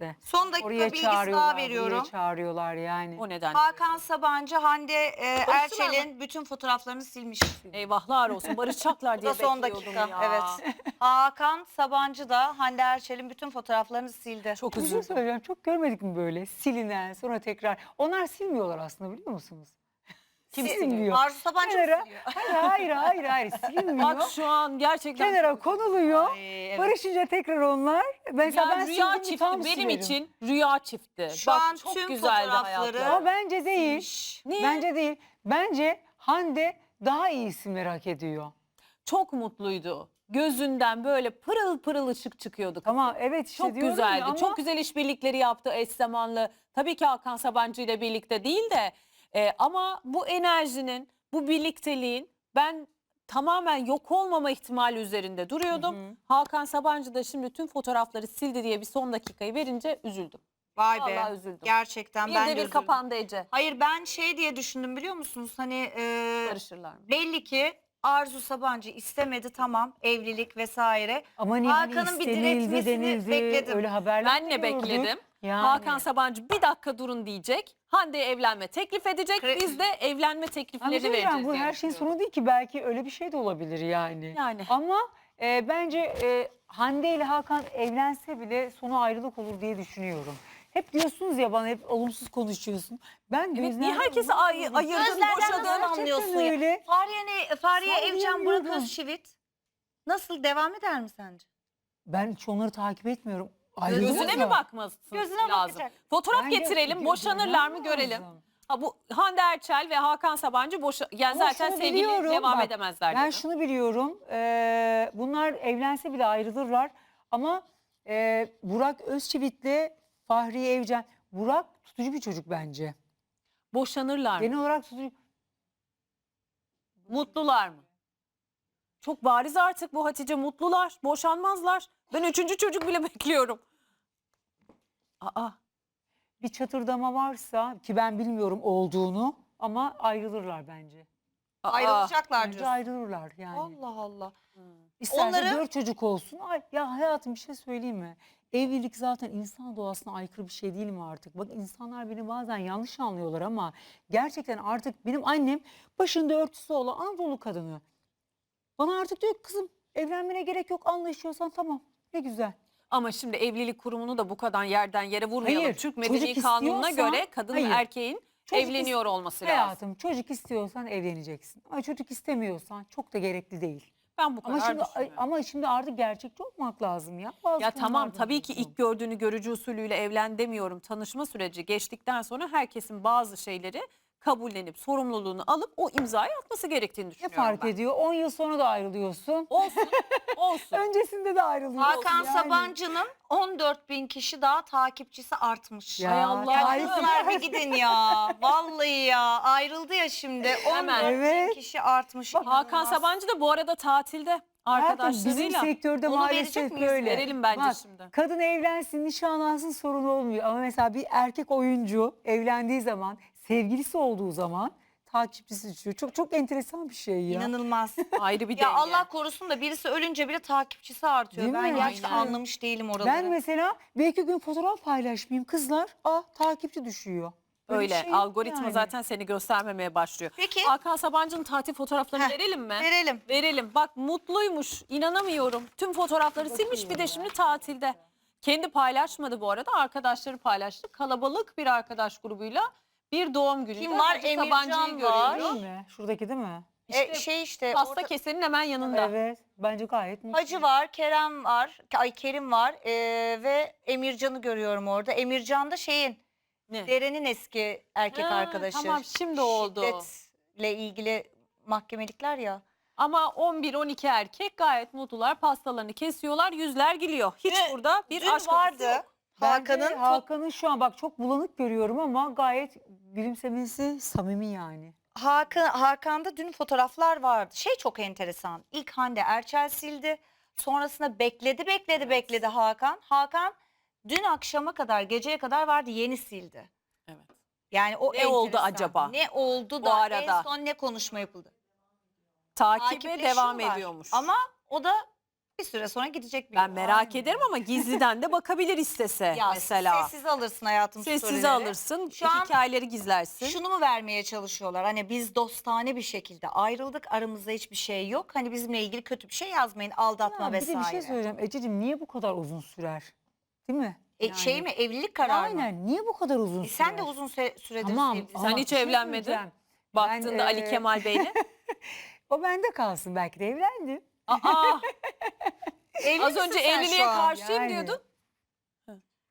de. Son dakika Oraya bilgisi daha çağırıyorlar, buraya veriyorum. çağırıyorlar yani. O neden? Hakan Sabancı, Hande e, Erçel'in bütün fotoğraflarını silmiş. Eyvahlar olsun barışacaklar Bu diye da son bekliyordum dakika. ya. Evet. Hakan Sabancı da Hande Erçel'in bütün fotoğraflarını sildi. Çok Bir şey üzüldüm. söyleyeceğim. Çok görmedik mi böyle silinen sonra tekrar. Onlar silmiyorlar aslında biliyor musunuz? Kim Sil- silmiyor? Arzu Sabancı mı Kenara- siliyor? Hayır hayır hayır, hayır silmiyor. Bak şu an gerçekten Kenara konuluyor. Ay, evet. Barışınca tekrar onlar. Mesela ya ben rüya çifti tam benim silerim. için rüya çifti. Şu Bak an çok tüm güzeldi fotoğrafları- hayatları. Ama bence değil. Niye? Bence değil. Bence Hande daha iyi isimleri hak ediyor. Çok mutluydu. Gözünden böyle pırıl pırıl ışık çıkıyordu. kızın. Ama evet işte Çok diyorum güzeldi. ya ama Çok güzel işbirlikleri yaptı eş zamanlı. Tabii ki Hakan Sabancı ile birlikte değil de e, ama bu enerjinin, bu birlikteliğin ben tamamen yok olmama ihtimali üzerinde duruyordum. Hı hı. Hakan Sabancı da şimdi tüm fotoğrafları sildi diye bir son dakikayı verince üzüldüm. Vay be. Vallahi üzüldüm. Gerçekten Bir ben de bir üzüldüm. kapandı Ece. Hayır ben şey diye düşündüm biliyor musunuz? Hani e, Barışırlar mı? belli ki Arzu Sabancı istemedi tamam evlilik vesaire. ama niye hani Hakan'ın bir diretmesini denildi, bekledim. Öyle haberler Ben ne gördük. bekledim? Yani. Hakan Sabancı bir dakika durun diyecek. Hande'ye evlenme teklif edecek. Kre- Biz de evlenme Ama teklifleri şey diyeceğim, vereceğiz bu her şeyin sonu değil ki belki öyle bir şey de olabilir yani. Yani. Ama e, bence e, Hande ile Hakan evlense bile sonu ayrılık olur diye düşünüyorum. Hep diyorsunuz ya bana hep olumsuz konuşuyorsun. Ben Evet, niye herkesi ay- ayırdın, Gözlerden boşadın? nasıl anlıyorsun ya? öyle. Fahriye, ne, Fahriye Evcen Burak Sallayamıyorum. Özçivit nasıl devam eder mi sence? Ben hiç onları takip etmiyorum. Gözüne Ayrılıyorlar. mi bakmasın Gözüne lazım? bakacak. Fotoğraf Bence getirelim, gö- boşanırlar mı görelim. lazım. Ha bu Hande Erçel ve Hakan Sabancı boşa yani Ama zaten şunu sevgili biliyorum, devam bak, edemezler Ben dedim. şunu biliyorum. e, bunlar evlense bile ayrılırlar. Ama e, Burak Özçivit'le Fahriye Evcen. Burak tutucu bir çocuk bence. Boşanırlar mı? Genel olarak tutucu. Mutlular mı? Çok bariz artık bu Hatice mutlular. Boşanmazlar. Ben üçüncü çocuk bile bekliyorum. Aa, bir çatırdama varsa ki ben bilmiyorum olduğunu ama ayrılırlar bence. aa. Ayrılacaklar Bence diyorsun. ayrılırlar yani. Allah Allah. İsterse Onları- dört çocuk olsun. Ay, ya hayatım bir şey söyleyeyim mi? Evlilik zaten insan doğasına aykırı bir şey değil mi artık? Bak insanlar beni bazen yanlış anlıyorlar ama gerçekten artık benim annem başında örtüsü olan Anadolu kadını. Bana artık diyor ki kızım evlenmene gerek yok anlaşıyorsan tamam ne güzel. Ama şimdi evlilik kurumunu da bu kadar yerden yere vurmayalım. Hayır, Türk çocuk Medeni Kanunu'na göre kadın Hayır. erkeğin Çocuk evleniyor olması lazım. Hayatım çocuk istiyorsan evleneceksin. Ama çocuk istemiyorsan çok da gerekli değil. Ben bu kadar Ama şimdi düşünüyorum. ama şimdi artık gerçekçi olmak lazım ya. Bazı Ya tamam konularda tabii ki diyorsun. ilk gördüğünü görücü usulüyle evlen demiyorum. Tanışma süreci geçtikten sonra herkesin bazı şeyleri kabullenip sorumluluğunu alıp o imzayı atması gerektiğini Ne düşünüyorum fark ben. ediyor? 10 yıl sonra da ayrılıyorsun. Olsun, olsun. Öncesinde de ayrılıyorsun. Hakan yani. Sabancı'nın 14 bin kişi daha takipçisi artmış. Ya, Ay Allah. Ya kızlar bir gidin ya. Vallahi ya. Ayrıldı ya şimdi. 14 Hemen. Evet. bin kişi artmış. Hakan İnanılmaz. Sabancı da bu arada tatilde Hayatım, bizim arkadaşlarıyla. sektörde Onu verecek maalesef miyiz? böyle. Verelim bence Bak, şimdi. Kadın evlensin, nişanlansın sorun olmuyor. Ama mesela bir erkek oyuncu evlendiği zaman, sevgilisi olduğu zaman takipçisi düşüyor. Çok çok enteresan bir şey ya. İnanılmaz. Ayrı bir ya denge. Allah korusun da birisi ölünce bile takipçisi artıyor. Değil ben mi? gerçekten Aynen. anlamış değilim oraları. Ben mesela bir iki gün fotoğraf paylaşmayayım kızlar. Ah takipçi düşüyor. Böyle Öyle şey algoritma yani. zaten seni göstermemeye başlıyor. Peki. Hakan Sabancı'nın tatil fotoğraflarını Heh, verelim mi? Verelim. Verelim. Bak mutluymuş. İnanamıyorum. Tüm fotoğrafları silmiş bir de şimdi tatilde. Kendi paylaşmadı bu arada. Arkadaşları paylaştı. Kalabalık bir arkadaş grubuyla bir doğum günü. Kim var? Emircan var. Değil mi? Şuradaki değil mi? E, şey işte Pasta orada- kesenin hemen yanında. Evet. Bence gayet mutlu. Hacı var, Kerem var, ay Kerim var ee, ve Emircan'ı görüyorum orada. Emircan da şeyin, Ne? Deren'in eski erkek Ha, arkadaşı. Tamam şimdi oldu. Şiddetle ilgili mahkemelikler ya. Ama 11-12 erkek gayet mutlular. Pastalarını kesiyorlar. Yüzler gülüyor. Hiç Dün- burada bir Dün aşk acısı vardı. yok. Hakan'ın Hakan'ın şu an bak çok bulanık görüyorum ama gayet gülümsemesi samimi yani. Hakan Hakan'da dün fotoğraflar vardı. Şey çok enteresan. İlk Hande Erçel sildi. Sonrasında bekledi bekledi bekledi Hakan. Hakan dün akşama kadar geceye kadar vardı yeni sildi. Evet. Yani o Ne oldu enteresan. acaba? Ne oldu Bu da arada? en son ne konuşma yapıldı? Takibe Takipleşiyorlar. devam ediyormuş. Ama o da Bir süre sonra gidecek bir Ben merak Aynen. ederim ama gizliden de bakabilir istese ya mesela. Sessiz alırsın hayatım Sessize storyleri. alırsın, Şu an hikayeleri gizlersin. Şunu mu vermeye çalışıyorlar? Hani biz dostane bir şekilde ayrıldık. Aramızda hiçbir şey yok. Hani bizimle ilgili kötü bir şey yazmayın. Aldatma Ya bir vesaire. de bir şey söyleyeceğim. Ececiğim niye bu kadar uzun sürer? Değil mi? E, şey mi? Evlilik kararı mı? Aynen. Niye bu kadar uzun E, sürer? sen de uzun süre, süredir Tamam. sevgilisin. Sen ama hiç bir şey evlenmedin. Baktığında Ali e, Kemal Bey'le. O bende kalsın. Belki de evlendim. Aa, Evli az misin önce sen evliliğe şu an? karşıyım Yani. diyordun.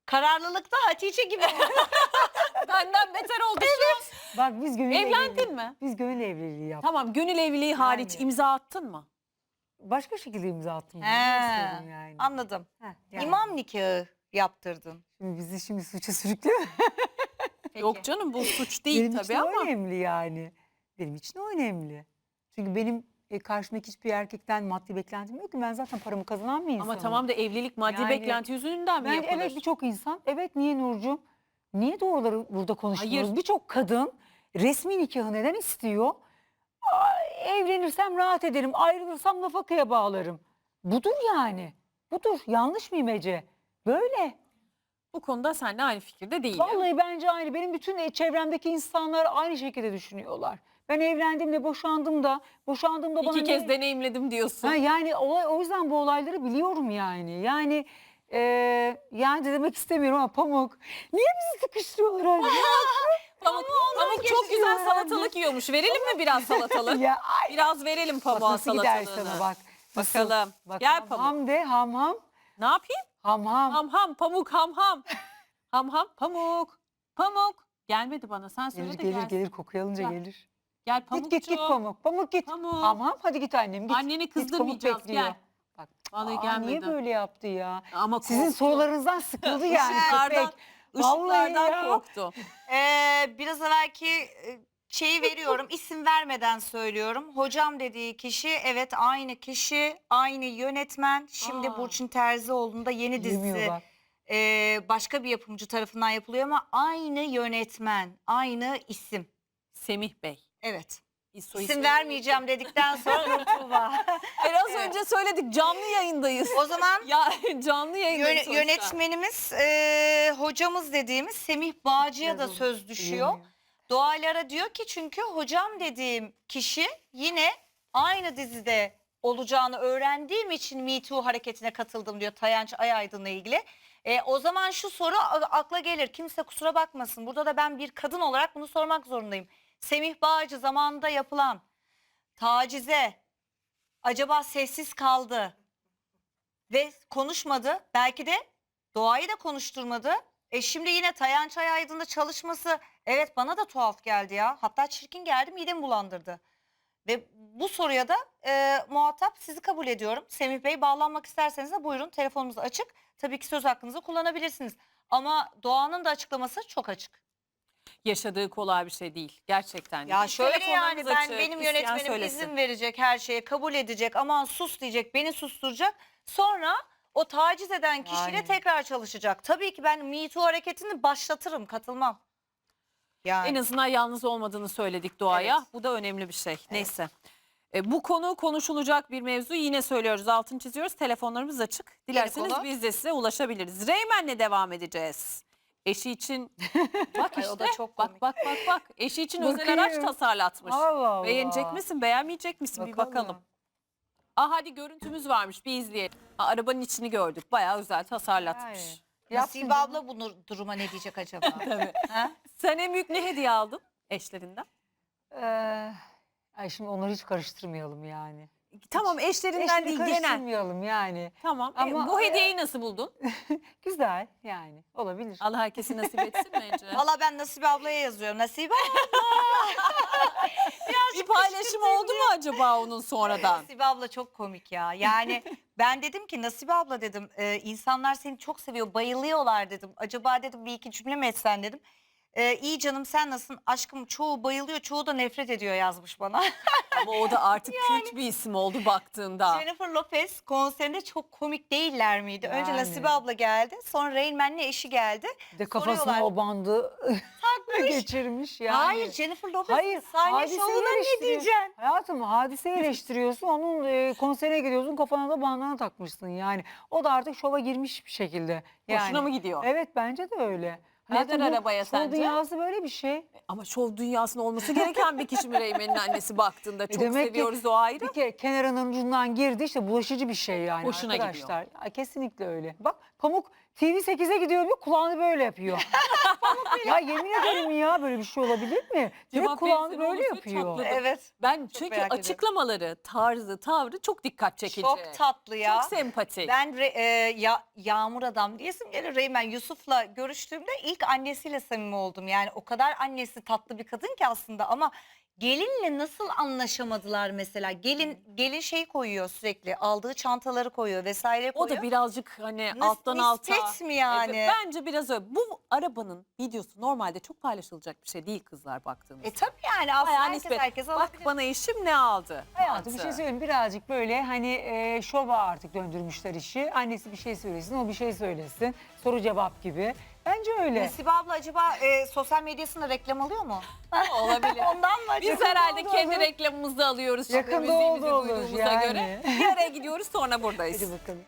Kararlılıkta Hatice gibi. Benden beter oldu şu an. Bak biz gönül Evlendin evliliği- mi? Biz gönül evliliği yaptık. Tamam gönül evliliği hariç Yani. imza attın mı? Başka şekilde imza attım. He, yani. Anladım. Heh, yani. İmam nikahı yaptırdın. Şimdi bizi şimdi suça. Peki. Yok canım bu suç değil benim tabii için ama. o önemli yani. Benim için o önemli. Çünkü benim e, karşımdaki hiçbir erkekten maddi beklentim yok ki. Ben zaten paramı kazanan bir insanım. Ama tamam da evlilik maddi Yani- beklenti yüzünden mi Bence yapılır? evet birçok insan. Evet niye Nurcuğum? Niye doğruları burada konuşuyoruz? Hayır. Birçok kadın resmi nikahı neden istiyor? Aa, evlenirsem rahat ederim. Ayrılırsam nafakaya bağlarım. Budur yani. Budur. Yanlış mıyım Ece? Böyle. Bu konuda seninle aynı fikirde değilim. Vallahi bence aynı. Benim bütün e, çevremdeki insanlar aynı şekilde düşünüyorlar. Ben evlendim de boşandım da boşandım da bana İki kez ne- deneyimledim diyorsun. Ha, yani o, o yüzden bu olayları biliyorum yani. Yani e, yani de demek istemiyorum ama Pamuk niye bizi sıkıştırıyorlar anne? Pamuk, Pamuk çok güzel geçiyor salatalık yiyormuş. Verelim mi biraz salatalık? ya ay, Biraz verelim bak pamuğa nasıl gider salatalığını. sana bak. Nasıl? Bakalım. Bak, Gel ham, Pamuk. ham de ham ham. Ne yapayım? Ham ham. Ham ham pamuk ham ham. ham ham pamuk. Pamuk. Gelmedi bana sen söyle Gelir de gelir gelsin. gelir kokuyu alınca Gel. gelir. Gel Git git git pamukçu. Pamuk. Pamuk git. Pamuk. Ham hadi git annem git. Anneni Git, kızdırmayacağız bekliyor. gel. Bak, Vallahi aa, gelmedi. niye böyle yaptı ya? Ama Sizin korktu. sorularınızdan sıkıldı yani Işıklardan, ışıklardan ya. korktu. Ee, biraz evvelki e, şeyi veriyorum. isim vermeden söylüyorum. Hocam dediği kişi evet aynı kişi, aynı yönetmen. Şimdi Aa. Burçin Terzioğlu'nda yeni Yemiyor dizisi bak. e, başka bir yapımcı tarafından yapılıyor ama aynı yönetmen, aynı isim. Semih Bey. Evet. İsoy İsim vermeyeceğim dedikten sonra Tuğba. Biraz Evet. önce söyledik canlı yayındayız. O zaman ya canlı yayındayız. yöne- sonuçta. yönetmenimiz, e, hocamız dediğimiz Semih Bağcı'ya da söz düşüyor. Yemiyor. Doğaylara diyor ki çünkü hocam dediğim kişi yine aynı dizide olacağını öğrendiğim için Me Too hareketine katıldım diyor Tayanç Ayaydın'la ilgili. E, o zaman şu soru a- akla gelir. Kimse kusura bakmasın. Burada da ben bir kadın olarak bunu sormak zorundayım. Semih Bağcı zamanında yapılan tacize acaba sessiz kaldı ve konuşmadı. Belki de Doğayı da konuşturmadı. E şimdi yine Tayanç Ayaydın'da çalışması evet bana da tuhaf geldi ya. Hatta çirkin geldi midemi bulandırdı. Ve bu soruya da e, muhatap sizi kabul ediyorum. Semih Bey bağlanmak isterseniz de buyurun telefonumuz açık. Tabii ki söz hakkınızı kullanabilirsiniz. Ama Doğan'ın da açıklaması çok açık. Yaşadığı kolay bir şey değil. Gerçekten. Ya şöyle yani ben açık, benim yönetmenim söylesin. izin verecek her şeye kabul edecek aman sus diyecek beni susturacak. Sonra o taciz eden kişiyle Yani. tekrar çalışacak. Tabii ki ben Me Too hareketini başlatırım katılmam. Yani. En azından yalnız olmadığını söyledik Doğa'ya. Evet. Bu da önemli bir şey. Neyse. E, bu konu konuşulacak bir mevzu. Yine söylüyoruz, altını çiziyoruz. Telefonlarımız açık. Dilerseniz biz de size ulaşabiliriz. Reymen'le devam edeceğiz. Eşi için bak Ay, işte o da çok bak komik. bak bak bak. Eşi için özel araç tasarlatmış. Allah Allah. Beğenecek misin, beğenmeyecek misin bir bakalım. Ah hadi görüntümüz varmış bir izleyelim. Ha, arabanın içini gördük. Bayağı özel tasarlatmış. Yani. Nasibe abla bu nur- duruma ne diyecek acaba? Tabii. ha? Sen en büyük ne hediye aldın eşlerinden? Ee, ay şimdi onları hiç karıştırmayalım yani. Tamam eşlerinden Eşleri değil genel. karıştırmayalım yani. Tamam. E, Ama, bu e, hediyeyi nasıl buldun? Güzel yani olabilir. Allah herkese nasip etsin bence. Valla ben Nasibe ablaya yazıyorum. Nasibe bir paylaşım oldu mu acaba onun sonradan? Nasibe abla çok komik ya. Yani ben dedim ki Nasibe abla dedim e, insanlar seni çok seviyor bayılıyorlar dedim. Acaba dedim bir iki cümle mi etsen dedim. Ee, iyi canım sen nasılsın? Aşkım çoğu bayılıyor çoğu da nefret ediyor yazmış bana. Ama o da artık kült bir isim oldu baktığında. Jennifer Lopez konserinde çok komik değiller miydi? Önce Yani. Nasibe abla geldi sonra Rain Man'le eşi geldi. Bir de kafasına Soruyorlar. o bandı geçirmiş yani. Hayır Jennifer Lopez Hayır, sahne hadiseyi şovuna ne eleştiriyor. diyeceksin? Hayatım hadiseyi eleştiriyorsun onun e, konserine gidiyorsun kafana da bandana takmışsın yani. O da artık şova girmiş bir şekilde. Yani. Hoşuna mı gidiyor? Evet bence de öyle. Neden arabaya şov sence? dünyası böyle bir şey. Ama şov dünyasında olması gereken bir kişi mi Reymen'in annesi baktığında. Çok E demek ki seviyoruz o ayrı. Bir kere kenarının ucundan girdi işte bulaşıcı bir şey yani Hoşuna gidiyor. arkadaşlar. Ya kesinlikle öyle. Bak Pamuk TV8'e gidiyor bir kulağını böyle yapıyor. ya yemin ederim ya böyle bir şey olabilir mi? Direkt Cevap kulağını böyle olursa yapıyor. çatladı. Evet. Ben çünkü merak açıklamaları, tarzı, tavrı çok dikkat çekici. Çok tatlı ya. Çok sempatik. Ben Re- e, ya, Yağmur Adam diyesim gelir Reymen Yusuf'la görüştüğümde ilk annesiyle samimi oldum. Yani o kadar annesi tatlı bir kadın ki aslında ama gelinle nasıl anlaşamadılar mesela? Gelin gelin şey koyuyor sürekli aldığı çantaları koyuyor vesaire O koyuyor. da birazcık hani Nis- alttan alta. nispet mi yani? Evet, bence biraz öyle. Bu arabanın videosu normalde çok paylaşılacak bir şey değil kızlar baktığımızda. E tabii yani aslında Bayağı herkes nispet. herkes Bak alabilir. bana eşim ne aldı? Hayatım bir şey Mantı. söyleyeyim birazcık böyle hani e, şova artık döndürmüşler işi. Annesi bir şey söylesin o bir şey söylesin. Soru cevap gibi. Bence öyle. Nesibe abla acaba e, sosyal medyasında reklam alıyor mu? Olabilir. Ondan mı acaba? Biz herhalde oldu, kendi olur. reklamımızı alıyoruz. şimdi Yakında müziğimizi oldu olur duyduğumuza yani. göre. Bir araya gidiyoruz sonra buradayız. Hadi bakalım.